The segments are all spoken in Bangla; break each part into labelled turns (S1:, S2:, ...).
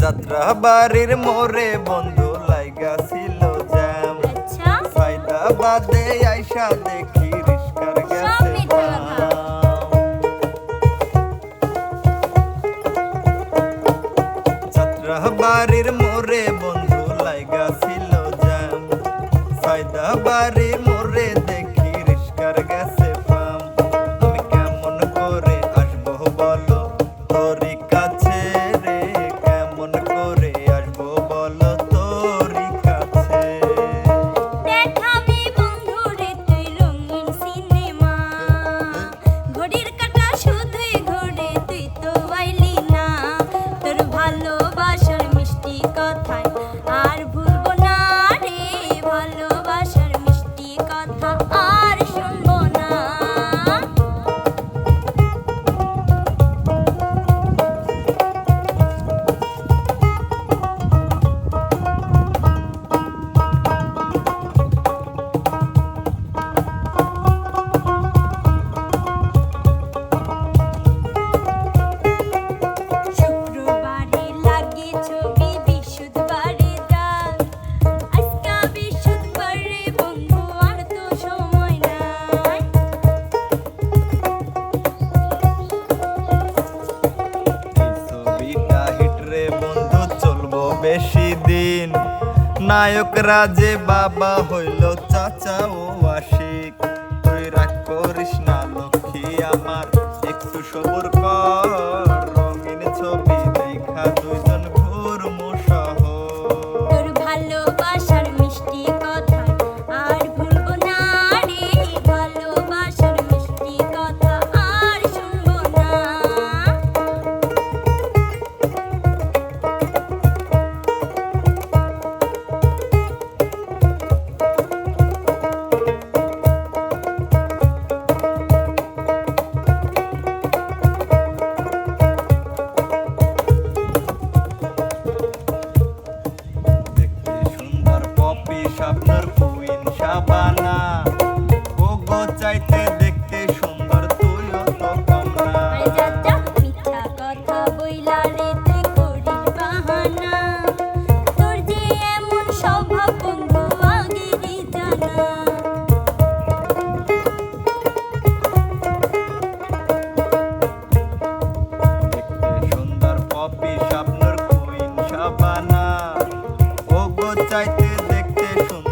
S1: যাত্রা বাড়ির মোরে বন্ধু লাইগা ছিল জ্যাম।
S2: আচ্ছা।
S1: ফাইলা বাদে আইসা দেখি বেশি দিন। নায়ক রাজে বাবা হইল চাচা ও আশিক। তুই রাগ করিস না লক্ষ্মী আমার, একটু সবুর কর, রঙিন ছবি দেখা
S2: তুই
S1: Welcome.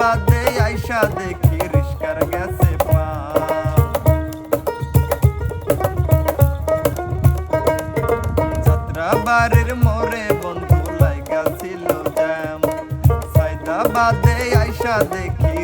S1: বাদে আইসা দেখি রিস্কার গেছে পা। বাড়ির মোড়ে বন্ধু লাইগা ছিল বাদে আইসা দেখি